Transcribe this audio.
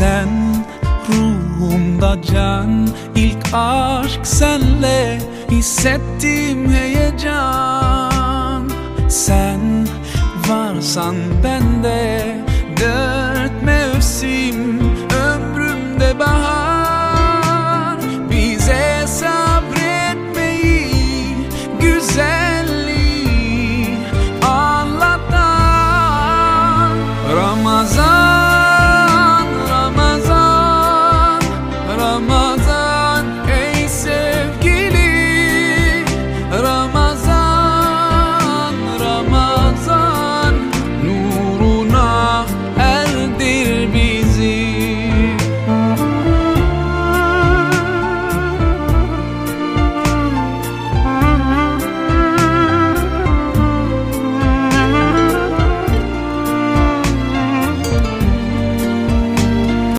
Sen ruhumda can. İlk aşk senle hissettim heyecan. Sen varsan bende dört